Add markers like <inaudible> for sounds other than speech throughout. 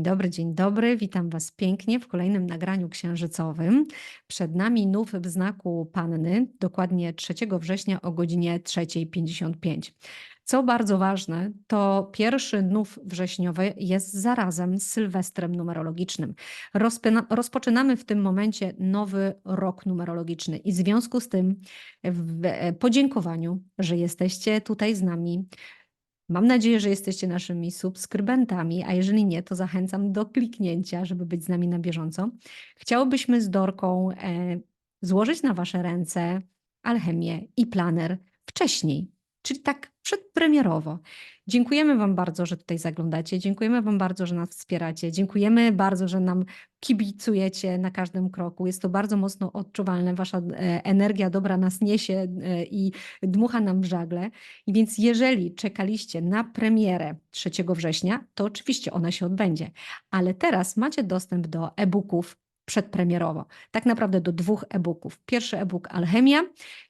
Dzień dobry, dzień dobry. Witam Was pięknie w kolejnym nagraniu księżycowym. Przed nami nów w znaku Panny, dokładnie 3 września o godzinie 3.55. Co bardzo ważne, to pierwszy nów wrześniowy jest zarazem z Sylwestrem numerologicznym. Rozpyna- rozpoczynamy w tym momencie nowy rok numerologiczny i w związku z tym w podziękowaniu, że jesteście tutaj z nami, Mam nadzieję, że jesteście naszymi subskrybentami, a jeżeli nie, to zachęcam do kliknięcia, żeby być z nami na bieżąco. Chciałobyśmy z Dorką e, złożyć na Wasze ręce alchemię i planer wcześniej, czyli tak przedpremierowo. Dziękujemy Wam bardzo, że tutaj zaglądacie. Dziękujemy Wam bardzo, że nas wspieracie. Dziękujemy bardzo, że nam kibicujecie na każdym kroku. Jest to bardzo mocno odczuwalne. Wasza e, energia dobra nas niesie e, i dmucha nam żagle. I więc jeżeli czekaliście na premierę 3 września, to oczywiście ona się odbędzie. Ale teraz macie dostęp do e-booków przedpremierowo. Tak naprawdę do dwóch e-booków. Pierwszy e-book Alchemia,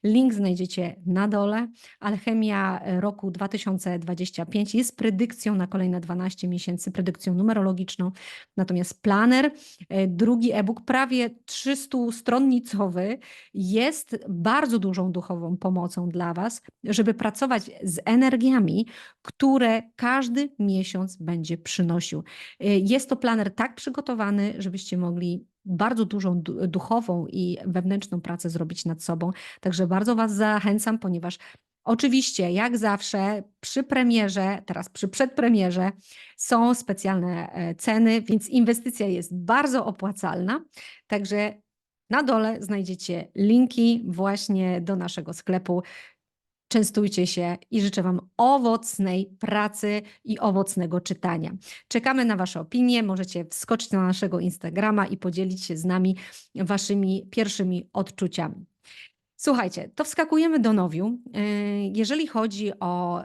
link znajdziecie na dole. Alchemia roku 2025 jest predykcją na kolejne 12 miesięcy, predykcją numerologiczną. Natomiast Planner, e, drugi e-book, prawie 300-stronnicowy, jest bardzo dużą duchową pomocą dla Was, żeby pracować z energiami, które każdy miesiąc będzie przynosił. E, jest to planer tak przygotowany, żebyście mogli bardzo dużą duchową i wewnętrzną pracę zrobić nad sobą. Także bardzo Was zachęcam, ponieważ Oczywiście, jak zawsze, przy premierze, teraz przy przedpremierze są specjalne e, ceny, więc inwestycja jest bardzo opłacalna. Także na dole znajdziecie linki właśnie do naszego sklepu. Częstujcie się i życzę Wam owocnej pracy i owocnego czytania. Czekamy na Wasze opinie. Możecie wskoczyć na naszego Instagrama i podzielić się z nami Waszymi pierwszymi odczuciami. Słuchajcie, to wskakujemy do nowiu. Yy, jeżeli chodzi o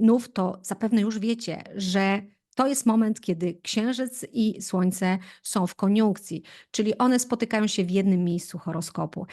nów, to zapewne już wiecie, że to jest moment, kiedy Księżyc i Słońce są w koniunkcji, czyli one spotykają się w jednym miejscu horoskopu.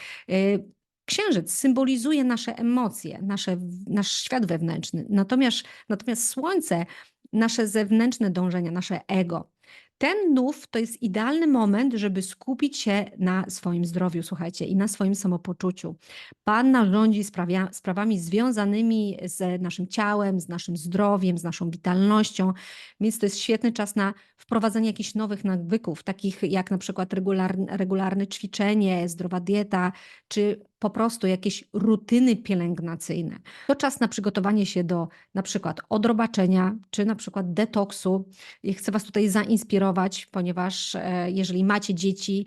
Księżyc symbolizuje nasze emocje, nasze, nasz świat wewnętrzny, natomiast, natomiast Słońce nasze zewnętrzne dążenia, nasze ego. Ten nów to jest idealny moment, żeby skupić się na swoim zdrowiu, słuchajcie, i na swoim samopoczuciu. Pan rządzi sprawia, sprawami związanymi z naszym ciałem, z naszym zdrowiem, z naszą witalnością, więc to jest świetny czas na wprowadzenie jakichś nowych nawyków, takich jak na przykład regularne, regularne ćwiczenie, zdrowa dieta, czy po prostu jakieś rutyny pielęgnacyjne. To czas na przygotowanie się do na przykład odrobaczenia, czy na przykład detoksu. I chcę Was tutaj zainspirować, ponieważ e, jeżeli macie dzieci,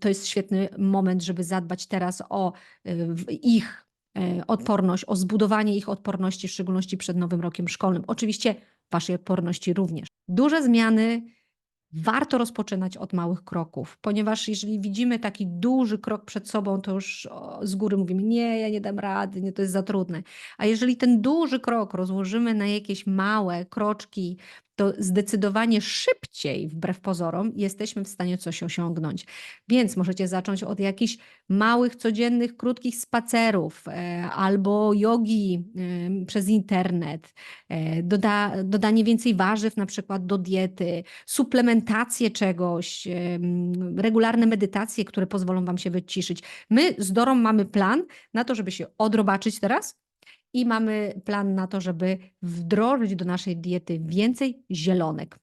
to jest świetny moment, żeby zadbać teraz o e, ich e, odporność, o zbudowanie ich odporności, w szczególności przed nowym rokiem szkolnym. Oczywiście Waszej odporności również. Duże zmiany warto rozpoczynać od małych kroków, ponieważ jeżeli widzimy taki duży krok przed sobą, to już z góry mówimy: Nie, ja nie dam rady, nie, to jest za trudne. A jeżeli ten duży krok rozłożymy na jakieś małe kroczki, to zdecydowanie szybciej, wbrew pozorom, jesteśmy w stanie coś osiągnąć. Więc możecie zacząć od jakichś małych, codziennych, krótkich spacerów e, albo jogi przez internet, e, doda, dodanie więcej warzyw na przykład do diety, suplementację czegoś, regularne medytacje, które pozwolą Wam się wyciszyć. My z Dorą mamy plan na to, żeby się odrobaczyć teraz, i mamy plan na to, żeby wdrożyć do naszej diety więcej zielonek.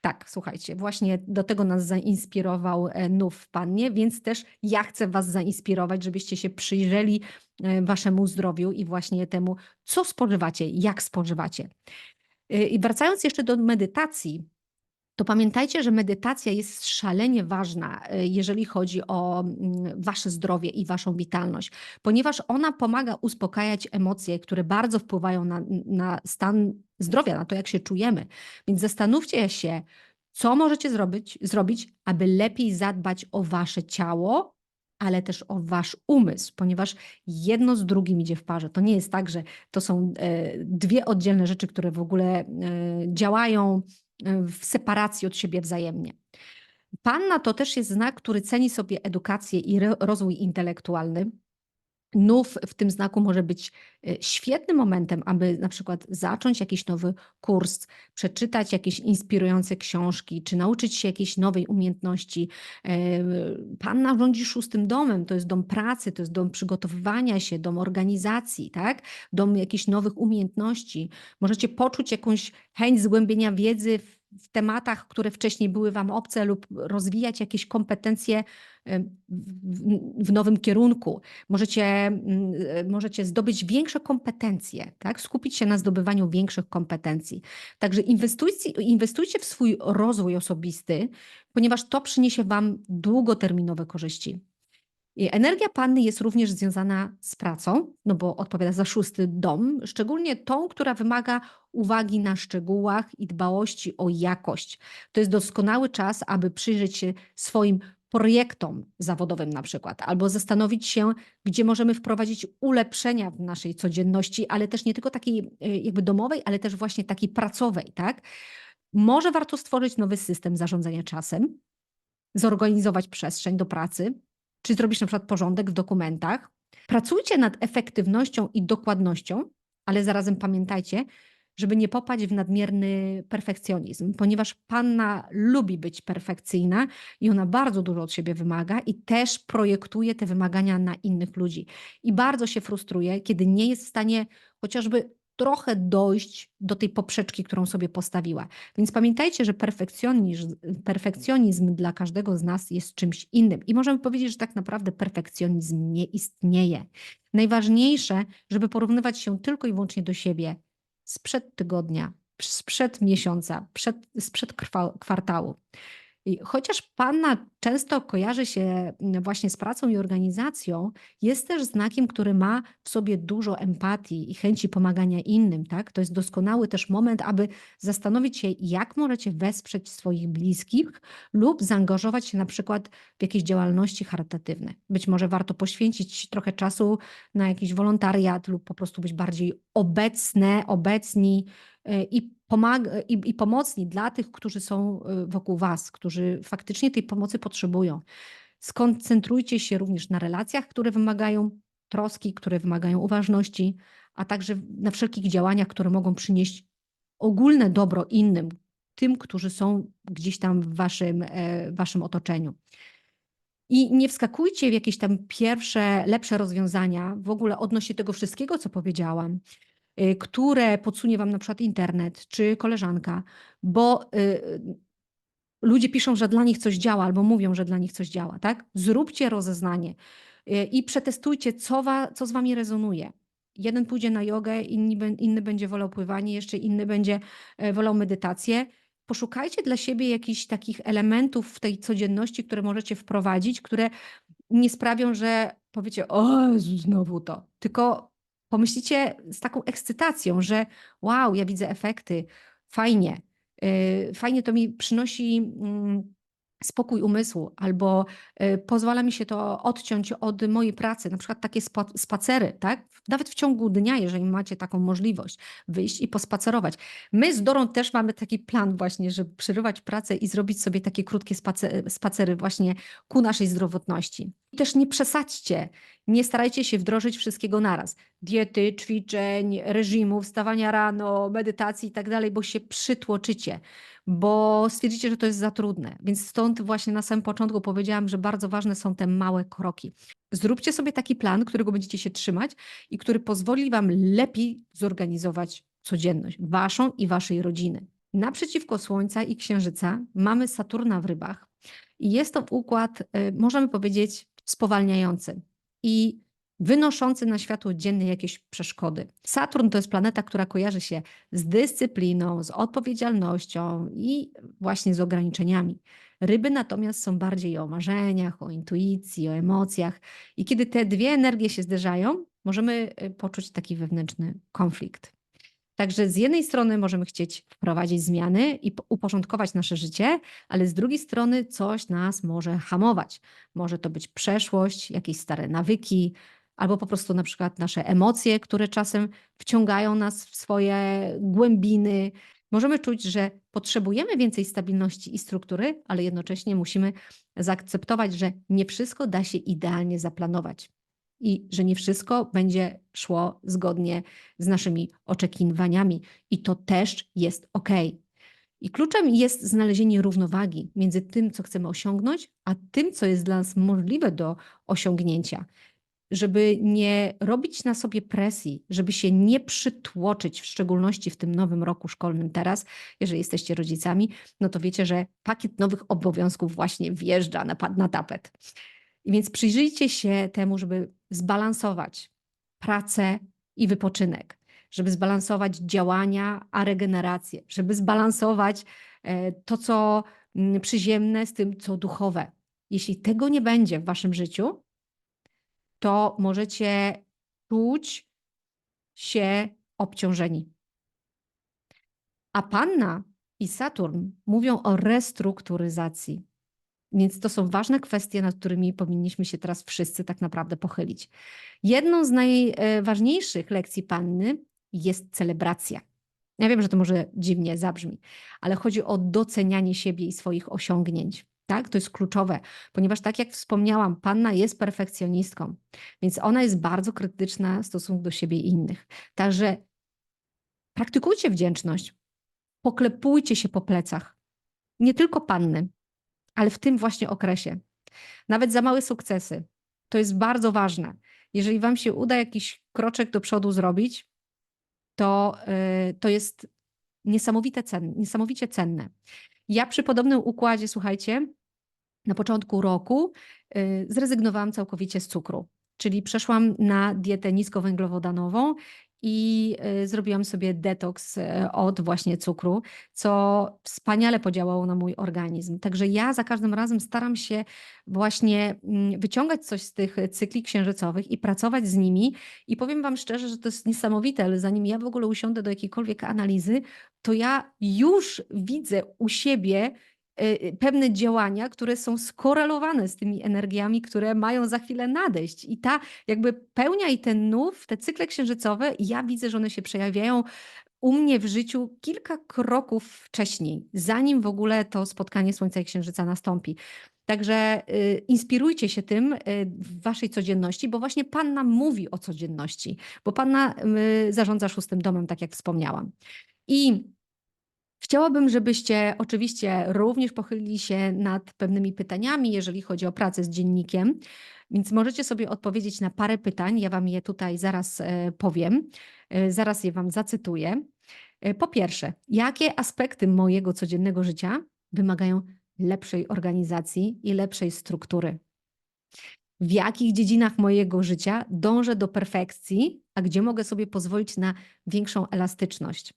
Tak, słuchajcie, właśnie do tego nas zainspirował e, Nów w Pannie, więc też ja chcę Was zainspirować, żebyście się przyjrzeli e, Waszemu zdrowiu i właśnie temu, co spożywacie, jak spożywacie. E, I wracając jeszcze do medytacji, to pamiętajcie, że medytacja jest szalenie ważna, e, jeżeli chodzi o mm, wasze zdrowie i waszą witalność, ponieważ ona pomaga uspokajać emocje, które bardzo wpływają na, na stan zdrowia, na to, jak się czujemy. Więc zastanówcie się, co możecie zrobić, zrobić, aby lepiej zadbać o wasze ciało, ale też o wasz umysł, ponieważ jedno z drugim idzie w parze. To nie jest tak, że to są e, dwie oddzielne rzeczy, które w ogóle e, działają w separacji od siebie wzajemnie. Panna to też jest znak, który ceni sobie edukację i rozwój intelektualny. Nów w tym znaku może być y, świetnym momentem, aby na przykład zacząć jakiś nowy kurs, przeczytać jakieś inspirujące książki, czy nauczyć się jakiejś nowej umiejętności. E, Panna rządzi szóstym domem, to jest dom pracy, to jest dom przygotowywania się, dom organizacji, tak? Dom jakichś nowych umiejętności. Możecie poczuć jakąś chęć zgłębienia wiedzy w w tematach, które wcześniej były Wam obce, lub rozwijać jakieś kompetencje w, nowym kierunku. Możecie, mm, możecie zdobyć większe kompetencje, tak? skupić się na zdobywaniu większych kompetencji. Także inwestujcie, inwestujcie w swój rozwój osobisty, ponieważ to przyniesie Wam długoterminowe korzyści. Energia panny jest również związana z pracą, no bo odpowiada za szósty dom, szczególnie tą, która wymaga uwagi na szczegółach i dbałości o jakość. To jest doskonały czas, aby przyjrzeć się swoim projektom zawodowym na przykład, albo zastanowić się, gdzie możemy wprowadzić ulepszenia w naszej codzienności, ale też nie tylko takiej y, jakby domowej, ale też właśnie takiej pracowej, tak? Może warto stworzyć nowy system zarządzania czasem, zorganizować przestrzeń do pracy, czy zrobisz na przykład porządek w dokumentach. Pracujcie nad efektywnością i dokładnością, ale zarazem pamiętajcie, żeby nie popaść w nadmierny perfekcjonizm, ponieważ panna lubi być perfekcyjna i ona bardzo dużo od siebie wymaga i też projektuje te wymagania na innych ludzi. I bardzo się frustruje, kiedy nie jest w stanie chociażby trochę dojść do tej poprzeczki, którą sobie postawiła. Więc pamiętajcie, że perfekcjonizm, perfekcjonizm dla każdego z nas jest czymś innym. I możemy powiedzieć, że tak naprawdę perfekcjonizm nie istnieje. Najważniejsze, żeby porównywać się tylko i wyłącznie do siebie sprzed tygodnia, sprzed miesiąca, przed, sprzed kwartału. Chociaż Panna często kojarzy się mm, właśnie z pracą i organizacją, jest też znakiem, który ma w sobie dużo empatii i chęci pomagania innym. Tak? To jest doskonały też moment, aby zastanowić się, jak możecie wesprzeć swoich bliskich lub zaangażować się na przykład w jakieś działalności charytatywne. Być może warto poświęcić trochę czasu na jakiś wolontariat lub po prostu być bardziej obecne, obecni i pomaga, i, i pomocni dla tych, którzy są y, wokół Was, którzy faktycznie tej pomocy potrzebują. Skoncentrujcie się również na relacjach, które wymagają troski, które wymagają uważności, a także na wszelkich działaniach, które mogą przynieść ogólne dobro innym, tym, którzy są gdzieś tam w waszym, e, waszym otoczeniu. I nie wskakujcie w jakieś tam pierwsze, lepsze rozwiązania w ogóle odnośnie tego wszystkiego, co powiedziałam. Y, które podsunie wam na przykład internet czy koleżanka, bo y, ludzie piszą, że dla nich coś działa albo mówią, że dla nich coś działa, tak? Zróbcie rozeznanie y, i przetestujcie, co, wa, co z wami rezonuje. Jeden pójdzie na jogę, inny, inny będzie wolał pływanie, jeszcze inny będzie e, wolał medytację. Poszukajcie dla siebie jakichś takich elementów w tej codzienności, które możecie wprowadzić, które nie sprawią, że powiecie, o, znowu to. Tylko pomyślicie z taką ekscytacją, że wow, ja widzę efekty, fajnie, y, fajnie to mi przynosi mm, spokój umysłu, albo y, pozwala mi się to odciąć od mojej pracy, na przykład takie spacery, tak? Nawet w ciągu dnia, jeżeli macie taką możliwość, wyjść i pospacerować. My z Dorą też mamy taki plan właśnie, żeby przerywać pracę i zrobić sobie takie krótkie spacery właśnie ku naszej zdrowotności. I też nie przesadźcie, nie starajcie się wdrożyć wszystkiego naraz. Diety, ćwiczeń, reżimu, wstawania rano, medytacji i tak dalej, bo się przytłoczycie bo stwierdzicie, że to jest za trudne. Więc stąd właśnie na samym początku powiedziałam, że bardzo ważne są te małe kroki. Zróbcie sobie taki plan, którego będziecie się trzymać i który pozwoli Wam lepiej zorganizować codzienność Waszą i Waszej rodziny. Naprzeciwko Słońca i Księżyca mamy Saturna w rybach i jest to układ, y, możemy powiedzieć, spowalniający. I wynoszący na światło dzienne jakieś przeszkody. Saturn to jest planeta, która kojarzy się z dyscypliną, z odpowiedzialnością i właśnie z ograniczeniami. Ryby natomiast są bardziej o marzeniach, o intuicji, o emocjach. I kiedy te dwie energie się zderzają, możemy y, poczuć taki wewnętrzny konflikt. Także z jednej strony możemy chcieć wprowadzić zmiany i uporządkować nasze życie, ale z drugiej strony coś nas może hamować. Może to być przeszłość, jakieś stare nawyki, albo po prostu na przykład nasze emocje, które czasem wciągają nas w swoje głębiny. Możemy czuć, że potrzebujemy więcej stabilności i struktury, ale jednocześnie musimy zaakceptować, że nie wszystko da się idealnie zaplanować. i że nie wszystko będzie szło zgodnie z naszymi oczekiwaniami i to też jest ok. I kluczem jest znalezienie równowagi między tym, co chcemy osiągnąć, a tym, co jest dla nas możliwe do osiągnięcia. Żeby nie robić na sobie presji, żeby się nie przytłoczyć, w szczególności w tym nowym roku szkolnym teraz, jeżeli jesteście rodzicami, no to wiecie, że pakiet nowych obowiązków właśnie wjeżdża na, na tapet. I więc przyjrzyjcie się temu, żeby zbalansować pracę i wypoczynek, żeby zbalansować działania, a regenerację, żeby zbalansować e, to, co mm, przyziemne z tym, co duchowe. Jeśli tego nie będzie w waszym życiu, to możecie czuć się obciążeni. A Panna i Saturn mówią o restrukturyzacji. Więc to są ważne kwestie, nad którymi powinniśmy się teraz wszyscy tak naprawdę pochylić. Jedną z najważniejszych lekcji Panny jest celebracja. Ja wiem, że to może dziwnie zabrzmi, ale chodzi o docenianie siebie i swoich osiągnięć. Tak, to jest kluczowe, ponieważ tak jak wspomniałam, panna jest perfekcjonistką, więc ona jest bardzo krytyczna w stosunku do siebie i innych. Także praktykujcie wdzięczność, poklepujcie się po plecach. Nie tylko panny, ale w tym właśnie okresie. Nawet za małe sukcesy. To jest bardzo ważne. Jeżeli Wam się uda jakiś kroczek do przodu zrobić, to, yy, to jest niesamowite cenne, niesamowicie cenne. Ja przy podobnym układzie, słuchajcie, na początku roku yy, zrezygnowałam całkowicie z cukru. Czyli przeszłam na dietę niskowęglowodanową i y, zrobiłam sobie detoks y, od właśnie cukru, co wspaniale podziałało na mój organizm. Także ja za każdym razem staram się właśnie mm, wyciągać coś z tych cykli księżycowych i pracować z nimi. I powiem Wam szczerze, że to jest niesamowite, ale zanim ja w ogóle usiądę do jakiejkolwiek analizy, to ja już widzę u siebie pewne działania, które są skorelowane z tymi energiami, które mają za chwilę nadejść. I ta jakby pełnia i ten nów, te cykle księżycowe, ja widzę, że one się przejawiają u mnie w życiu kilka kroków wcześniej, zanim w ogóle to spotkanie Słońca i Księżyca nastąpi. Także y, inspirujcie się tym y, w waszej codzienności, bo właśnie Panna mówi o codzienności, bo Panna y, zarządza szóstym domem, tak jak wspomniałam. I Chciałabym, żebyście oczywiście również pochylili się nad pewnymi pytaniami, jeżeli chodzi o pracę z dziennikiem, więc możecie sobie odpowiedzieć na parę pytań. Ja Wam je tutaj zaraz e, powiem, e, zaraz je Wam zacytuję. E, po pierwsze, jakie aspekty mojego codziennego życia wymagają lepszej organizacji i lepszej struktury? W jakich dziedzinach mojego życia dążę do perfekcji, a gdzie mogę sobie pozwolić na większą elastyczność?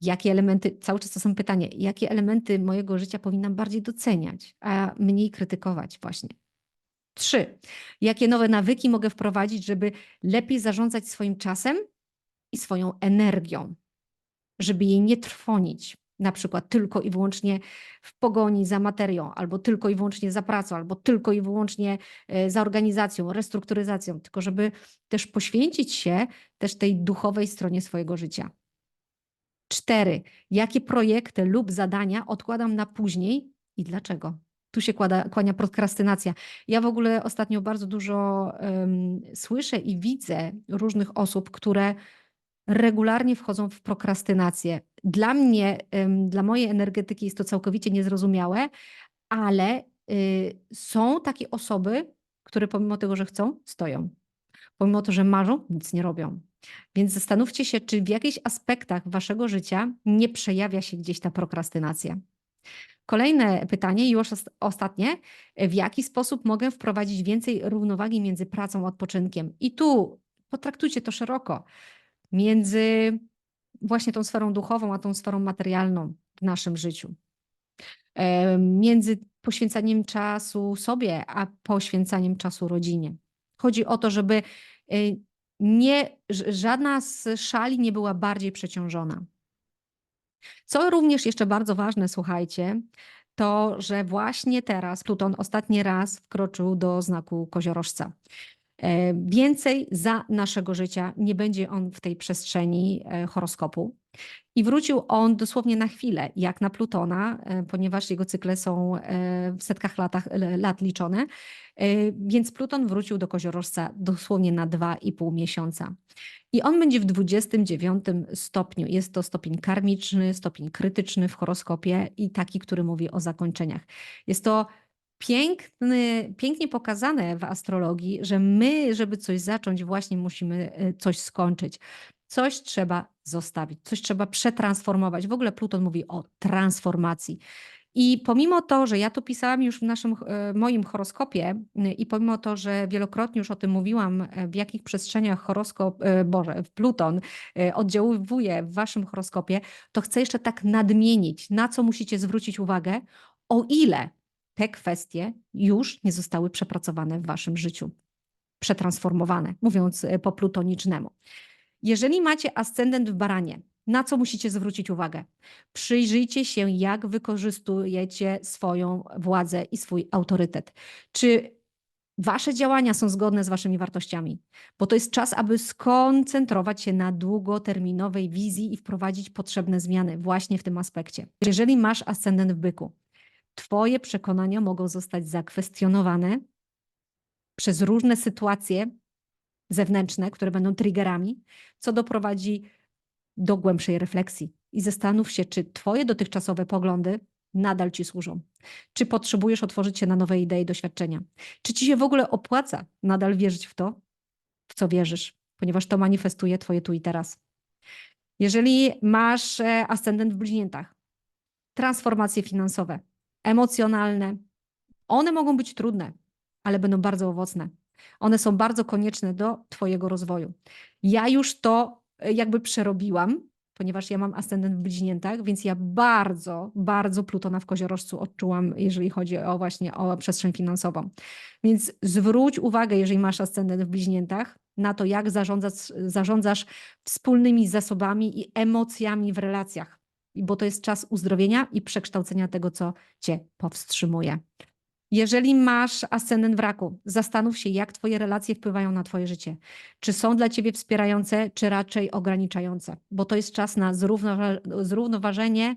Jakie elementy, cały czas to są pytanie, jakie elementy mojego życia powinnam bardziej doceniać, a mniej krytykować właśnie. Trzy, jakie nowe nawyki mogę wprowadzić, żeby lepiej zarządzać swoim czasem i swoją energią, żeby jej nie trwonić, na przykład tylko i wyłącznie w pogoni za materią, albo tylko i wyłącznie za pracą, albo tylko i wyłącznie e, za organizacją, restrukturyzacją, tylko żeby też poświęcić się też tej duchowej stronie swojego życia. Cztery. Jakie projekty lub zadania odkładam na później i dlaczego? Tu się kłada, kłania prokrastynacja. Ja w ogóle ostatnio bardzo dużo um, słyszę i widzę różnych osób, które regularnie wchodzą w prokrastynację. Dla mnie, um, dla mojej energetyki jest to całkowicie niezrozumiałe, ale y, są takie osoby, które pomimo tego, że chcą, stoją. Pomimo tego, że marzą, nic nie robią. Więc zastanówcie się, czy w jakichś aspektach waszego życia nie przejawia się gdzieś ta prokrastynacja. Kolejne pytanie, już ostatnie. W jaki sposób mogę wprowadzić więcej równowagi między pracą a odpoczynkiem? I tu potraktujcie to szeroko. Między właśnie tą sferą duchową, a tą sferą materialną w naszym życiu. Między poświęcaniem czasu sobie, a poświęcaniem czasu rodzinie. Chodzi o to, żeby y, nie, żadna z szali nie była bardziej przeciążona. Co również jeszcze bardzo ważne, słuchajcie, to, że właśnie teraz Pluton ostatni raz wkroczył do znaku koziorożca. E, więcej za naszego życia nie będzie on w tej przestrzeni e, horoskopu. I wrócił on dosłownie na chwilę, jak na Plutona, e, ponieważ jego cykle są e, w setkach latach, lat liczone. E, Więc Pluton wrócił do koziorożca dosłownie na dwa i pół miesiąca. I on będzie w 29 stopniu. Jest to stopień karmiczny, stopień krytyczny w horoskopie i taki, który mówi o zakończeniach. Jest to piękny, pięknie pokazane w astrologii, że my, żeby coś zacząć, właśnie musimy coś skończyć. Coś trzeba zostawić, coś trzeba przetransformować. W ogóle Pluton mówi o transformacji. I pomimo to, że ja to pisałam już w naszym e, moim horoskopie i pomimo to, że wielokrotnie już o tym mówiłam, e, w jakich przestrzeniach horoskop, e, Boże, Pluton oddziaływuje w waszym horoskopie, to chcę jeszcze tak nadmienić, na co musicie zwrócić uwagę, o ile te kwestie już nie zostały przepracowane w waszym życiu, przetransformowane, mówiąc po plutonicznemu. Jeżeli macie ascendent w baranie, na co musicie zwrócić uwagę? Przyjrzyjcie się, jak wykorzystujecie swoją władzę i swój autorytet. Czy wasze działania są zgodne z waszymi wartościami? Bo to jest czas, aby skoncentrować się na długoterminowej wizji i wprowadzić potrzebne zmiany właśnie w tym aspekcie. Jeżeli masz ascendent w byku, twoje przekonania mogą zostać zakwestionowane przez różne sytuacje zewnętrzne, które będą triggerami, co doprowadzi do głębszej refleksji i zastanów się, czy Twoje dotychczasowe poglądy nadal Ci służą. Czy potrzebujesz otworzyć się na nowe idee i doświadczenia? Czy Ci się w ogóle opłaca nadal wierzyć w to, w co wierzysz, ponieważ to manifestuje Twoje tu i teraz. Jeżeli masz e, ascendent w bliźniętach, transformacje finansowe, emocjonalne, one mogą być trudne, ale będą bardzo owocne. One są bardzo konieczne do Twojego rozwoju. Ja już to e, jakby przerobiłam, ponieważ ja mam ascendent w bliźniętach, więc ja bardzo, bardzo Plutona w koziorożcu odczułam, jeżeli chodzi o właśnie o przestrzeń finansową. Więc zwróć uwagę, jeżeli masz ascendent w bliźniętach, na to, jak zarządzasz, zarządzasz wspólnymi zasobami i emocjami w relacjach. Bo to jest czas uzdrowienia i przekształcenia tego, co cię powstrzymuje. Jeżeli masz ascendent w raku, zastanów się, jak Twoje relacje wpływają na Twoje życie. Czy są dla Ciebie wspierające, czy raczej ograniczające? Bo to jest czas na zrównowa- zrównoważenie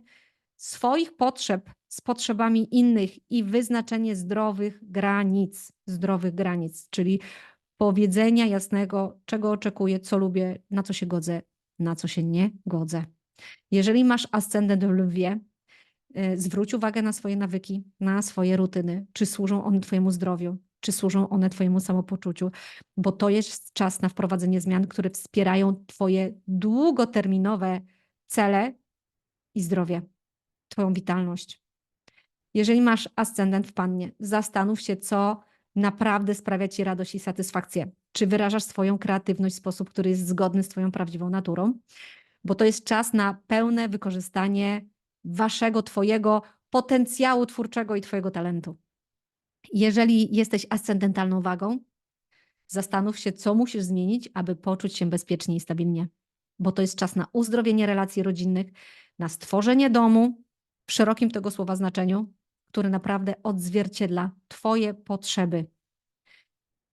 swoich potrzeb z potrzebami innych i wyznaczenie zdrowych granic. Zdrowych granic, czyli powiedzenia jasnego, czego oczekuję, co lubię, na co się godzę, na co się nie godzę. Jeżeli masz ascendent w lwie, zwróć uwagę na swoje nawyki, na swoje rutyny, czy służą one Twojemu zdrowiu, czy służą one Twojemu samopoczuciu, bo to jest czas na wprowadzenie zmian, które wspierają Twoje długoterminowe cele i zdrowie, Twoją witalność. Jeżeli masz ascendent w pannie, zastanów się, co naprawdę sprawia Ci radość i satysfakcję. Czy wyrażasz swoją kreatywność w sposób, który jest zgodny z Twoją prawdziwą naturą? Bo to jest czas na pełne wykorzystanie Waszego, Twojego potencjału twórczego i Twojego talentu. Jeżeli jesteś ascendentalną wagą, zastanów się, co musisz zmienić, aby poczuć się bezpiecznie i stabilnie. Bo to jest czas na uzdrowienie relacji rodzinnych, na stworzenie domu w szerokim tego słowa znaczeniu, który naprawdę odzwierciedla Twoje potrzeby.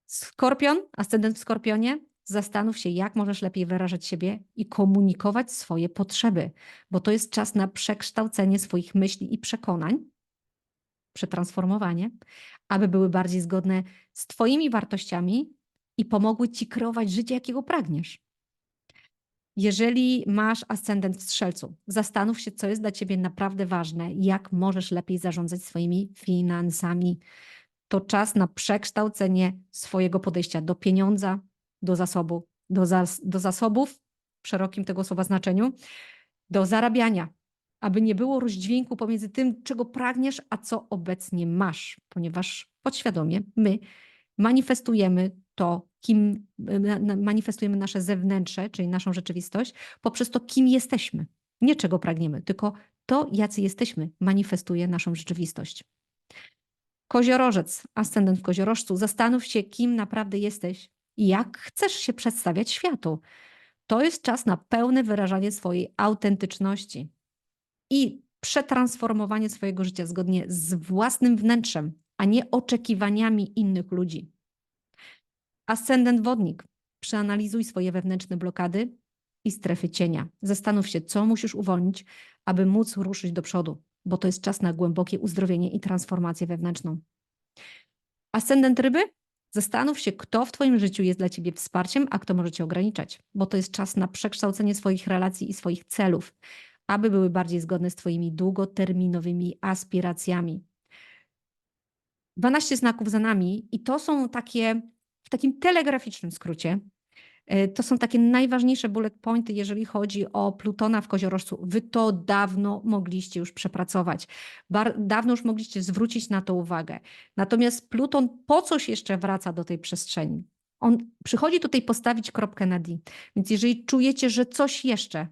Skorpion, ascendent w skorpionie, zastanów się, jak możesz lepiej wyrażać siebie i komunikować swoje potrzeby, bo to jest czas na przekształcenie swoich myśli i przekonań, przetransformowanie, aby były bardziej zgodne z Twoimi wartościami i pomogły Ci kreować życie, jakiego pragniesz. Jeżeli masz ascendent w strzelcu, zastanów się, co jest dla ciebie naprawdę ważne, jak możesz lepiej zarządzać swoimi finansami. To czas na przekształcenie swojego podejścia do pieniądza, do zasobu, do, zas do zasobów w szerokim tego słowa znaczeniu, do zarabiania, aby nie było rozdźwięku pomiędzy tym, czego pragniesz, a co obecnie masz, ponieważ podświadomie my manifestujemy to, kim manifestujemy nasze zewnętrze, czyli naszą rzeczywistość, poprzez to, kim jesteśmy. Nie czego pragniemy, tylko to, jacy jesteśmy, manifestuje naszą rzeczywistość. Koziorożec, ascendent w koziorożcu, zastanów się, kim naprawdę jesteś jak chcesz się przedstawiać światu. To jest czas na pełne wyrażanie swojej autentyczności i przetransformowanie swojego życia zgodnie z własnym wnętrzem, a nie oczekiwaniami innych ludzi. Ascendent wodnik. Przeanalizuj swoje wewnętrzne blokady i strefy cienia. Zastanów się, co musisz uwolnić, aby móc ruszyć do przodu, bo to jest czas na głębokie uzdrowienie i transformację wewnętrzną. Ascendent ryby? Zastanów się, kto w Twoim życiu jest dla Ciebie wsparciem, a kto może Cię ograniczać, bo to jest czas na przekształcenie swoich relacji i swoich celów, aby były bardziej zgodne z Twoimi długoterminowymi aspiracjami. 12 znaków za nami i to są takie, w takim telegraficznym skrócie, to są takie najważniejsze bullet pointy, jeżeli chodzi o Plutona w koziorożcu. Wy to dawno mogliście już przepracować. Bar dawno już mogliście zwrócić na to uwagę. Natomiast Pluton po coś jeszcze wraca do tej przestrzeni? On przychodzi tutaj postawić kropkę na D. Więc jeżeli czujecie, że coś jeszcze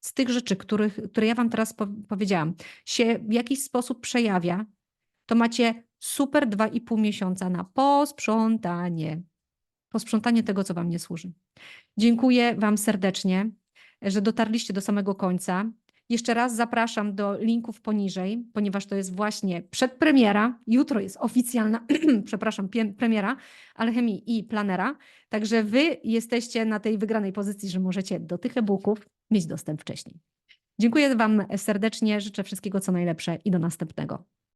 z tych rzeczy, których, które ja Wam teraz po powiedziałam, się w jakiś sposób przejawia, to macie super dwa i pół miesiąca na posprzątanie. Posprzątanie tego, co Wam nie służy. Dziękuję Wam serdecznie, że dotarliście do samego końca. Jeszcze raz zapraszam do linków poniżej, ponieważ to jest właśnie przedpremiera. Jutro jest oficjalna, <clears throat> przepraszam, premiera Alchemii i Planera. Także Wy jesteście na tej wygranej pozycji, że możecie do tych e-booków mieć dostęp wcześniej. Dziękuję Wam serdecznie, życzę wszystkiego co najlepsze i do następnego.